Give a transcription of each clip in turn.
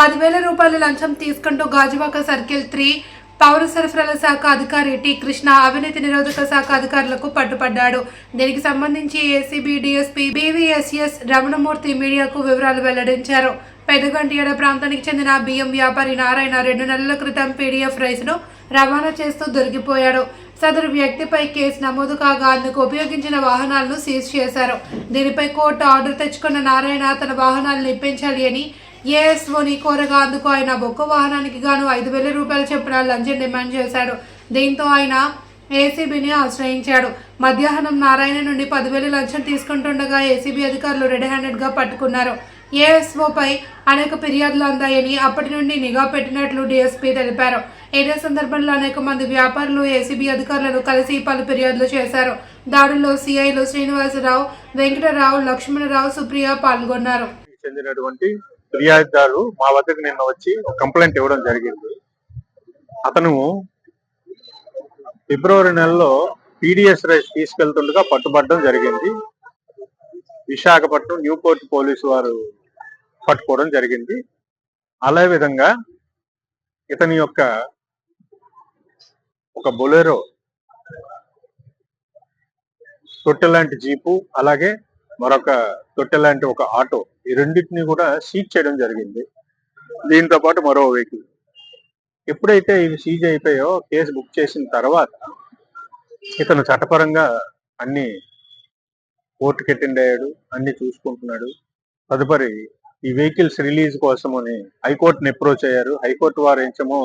పదివేల రూపాయల లంచం తీసుకుంటూ గాజువాక సర్కిల్ త్రీ పౌర సరఫరాల శాఖ అధికారి టి కృష్ణ అవినీతి నిరోధక శాఖ అధికారులకు పట్టుపడ్డాడు. దీనికి సంబంధించి ఏసీబీ డిఎస్పీ బీవీఎస్ఎస్ రమణమూర్తి మీడియాకు వివరాలు వెల్లడించారు. పెదగంటియాడ ప్రాంతానికి చెందిన బియ్యం వ్యాపారి నారాయణ రెండు నెలల క్రితం పీడీఎఫ్ రైస్ను రవాణా చేస్తూ దొరికిపోయాడు. సదరు వ్యక్తిపై కేసు నమోదు కాగా అందుకు ఉపయోగించిన వాహనాలను సీజ్ చేశారు. దీనిపై కోర్టు ఆర్డర్ తెచ్చుకున్న నారాయణ తన వాహనాలను ఇప్పించాలి అని ఏఎస్ఓని కోరగా అందుకు ఆయన బొక్క వాహనానికి గాను ఐదు వేల రూపాయల చొప్పున లంచం డిమాండ్ చేశాడు. దీంతో ఆయన ఏసీబీని ఆశ్రయించాడు. మధ్యాహ్నం నారాయణ నుండి పదివేల లంచం తీసుకుంటుండగా ఏసీబీ అధికారులు రెడ్ హ్యాండెడ్గా పట్టుకున్నారు. ఏఎస్ఓపై అనేక ఫిర్యాదులు అందాయని అప్పటి నుండి నిఘా పెట్టినట్లు డీఎస్పీ తెలిపారు. ఇదే సందర్భంలో అనేక మంది వ్యాపారులు ఏసీబీ అధికారులను కలిసి పలు ఫిర్యాదులు చేశారు. దాడుల్లో సిఐలు శ్రీనివాసరావు వెంకటరావు లక్ష్మణరావు సుప్రియ పాల్గొన్నారు. చెందినటువంటి ఫిర్యాదుదారు మా వద్దకు నిన్న వచ్చి ఒక కంప్లైంట్ ఇవ్వడం జరిగింది. అతను ఫిబ్రవరి నెలలో పీడిఎస్ రైస్ తీసుకెళ్తుండగా పట్టుబడడం జరిగింది. విశాఖపట్నం న్యూపోర్ట్ పోలీసు వారు పట్టుకోవడం జరిగింది. అదే విధంగా ఇతని యొక్క ఒక బొలెరో తొట్టె లాంటి జీపు అలాగే మరొక తొట్టె లాంటి ఒక ఆటో ఈ రెండింటిని కూడా సీజ్ చేయడం జరిగింది. దీంతో పాటు మరో వెహికల్ ఎప్పుడైతే ఇవి సీజ్ అయిపోయో కేసు బుక్ చేసిన తర్వాత ఇతను చట్టపరంగా అన్ని కోర్టుకి అటెండ్ అయ్యాడు అన్ని చూసుకుంటున్నాడు. తదుపరి ఈ వెహికల్స్ రిలీజ్ కోసమని హైకోర్టుని అప్రోచ్ అయ్యారు. హైకోర్టు వారు ఏంచమో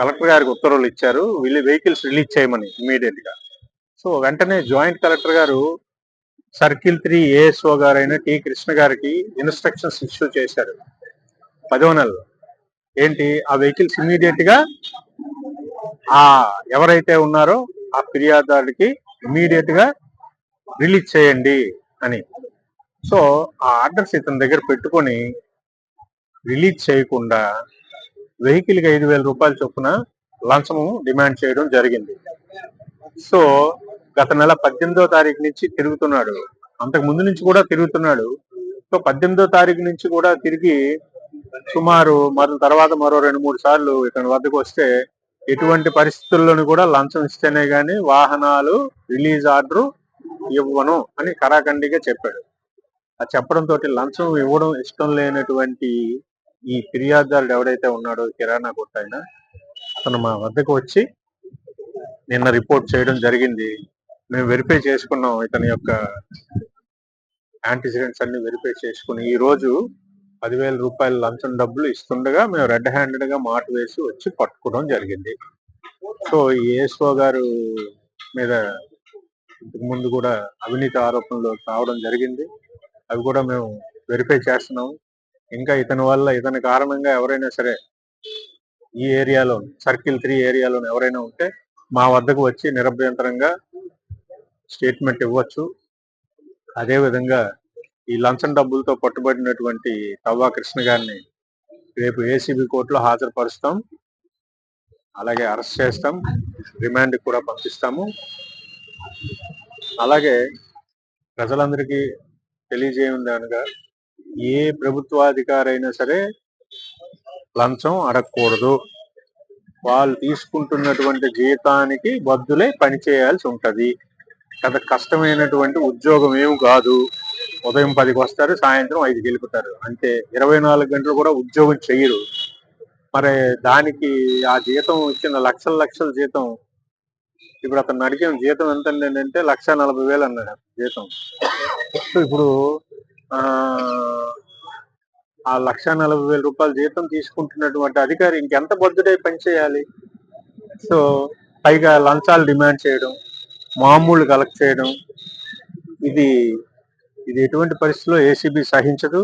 కలెక్టర్ గారికి ఉత్తర్వులు ఇచ్చారు. వీళ్ళు వెహికల్స్ రిలీజ్ చేయమని ఇమీడియట్గా. సో వెంటనే joint collector garu circle three ASO గారైన టి కృష్ణ గారికి ఇన్స్ట్రక్షన్స్ ఇష్యూ చేశారు. పదవ నెలలో ఏంటి? ఆ వెహికల్స్ ఇమీడియట్గా ఆ ఎవరైతే ఉన్నారో ఆ ఫిర్యాదుదారుడికి ఇమీడియట్గా రిలీజ్ చేయండి అని. సో ఆ ఆర్డర్స్ ఇతని దగ్గర పెట్టుకొని రిలీజ్ చేయకుండా వెహికల్కి ఐదు వేల రూపాయల చొప్పున లంచము డిమాండ్ చేయడం జరిగింది. సో గత నెల పద్దెనిమిదో తారీఖు నుంచి తిరుగుతున్నాడు. అంతకు ముందు నుంచి కూడా తిరుగుతున్నాడు. సో పద్దెనిమిదో తారీఖు నుంచి కూడా తిరిగి సుమారు మరో తర్వాత మరో రెండు మూడు సార్లు ఇతని వద్దకు వస్తే ఎటువంటి పరిస్థితుల్లోనూ కూడా లంచం ఇస్తేనే గాని వాహనాలు రిలీజ్ ఆర్డర్ ఇవ్వను అని కరాఖండిగా చెప్పాడు. ఆ చెప్పడంతో లంచం ఇవ్వడం ఇష్టం లేనటువంటి ఈ ఫిర్యాదుదారుడు ఎవడైతే ఉన్నాడో కిరాణా కొట్టు ఆయన అతను మా వద్దకు వచ్చి నిన్న రిపోర్ట్ చేయడం జరిగింది. మేము వెరిఫై చేసుకున్నాం ఇతని యొక్క యాంటిసిడెంట్స్ అన్ని వెరిఫై చేసుకుని. ఈ రోజు పదివేల రూపాయల లంచం డబ్బులు ఇస్తుండగా మేము రెడ్ హ్యాండెడ్గా మాట వేసి వచ్చి పట్టుకోవడం జరిగింది. సో ఈ ఏఎస్ఓ గారు మీద ఇంతకు ముందు కూడా అవినీతి ఆరోపణలు రావడం జరిగింది. అవి కూడా మేము వెరిఫై చేస్తున్నాం. ఇంకా ఇతని వల్ల ఇతని కారణంగా ఎవరైనా సరే ఈ ఏరియాలో సర్కిల్ త్రీ ఏరియాలో ఎవరైనా ఉంటే మా వద్దకు వచ్చి నిరభ్యంతరంగా స్టేట్మెంట్ ఇవ్వచ్చు. అదే విధంగా ఈ లంచం డబ్బులతో పట్టుబడినటువంటి తవ్వా కృష్ణ గారిని రేపు ఏసీబీ కోర్టులో హాజరుపరుస్తాం. అలాగే అరెస్ట్ చేస్తాం. రిమాండ్ కూడా పంపిస్తాము. అలాగే ప్రజలందరికీ తెలియజేయండి అనగా ఏ ప్రభుత్వాధికారి అయినా సరే లంచం అడగకూడదు. వాళ్ళు తీసుకుంటున్నటువంటి జీతానికి బద్దులై పని చేయాల్సి పెద్ద కష్టమైనటువంటి ఉద్యోగం ఏమి కాదు. ఉదయం పదికి వస్తారు సాయంత్రం ఐదుకి వెళ్ళిపోతారు. అంటే ఇరవై నాలుగు గంటలు కూడా ఉద్యోగం చేయరు. మరి దానికి ఆ జీతం ఇచ్చిన లక్షల లక్షల జీతం ఇప్పుడు అతను అడిగిన జీతం ఎంత అంటే లక్ష నలభై వేలు అన్నాడు జీతం. సో ఇప్పుడు ఆ ఆ లక్ష నలభై వేల రూపాయల జీతం తీసుకుంటున్నటువంటి అధికారి ఇంకెంత బద్దుడై పనిచేయాలి సో పైగా లంచాలు డిమాండ్ చేయడం. మామూలు కలెక్ట్ చేయడం ఇది ఇది ఎటువంటి పరిస్థితిలో ఏసీబీ సహించదు.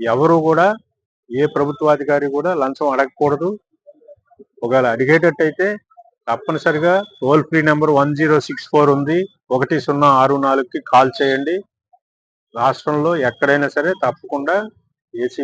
ఎవరు కూడా ఏ ప్రభుత్వాధికారి కూడా లంచం అడగకూడదు. ఒకవేళ అడిగేటట్టయితే తప్పనిసరిగా toll free number one zero six four ఉంది. ఒకటి సున్నా ఆరు నాలుగుకి కాల్ చేయండి. రాష్ట్రంలో ఎక్కడైనా సరే తప్పకుండా ఏసీ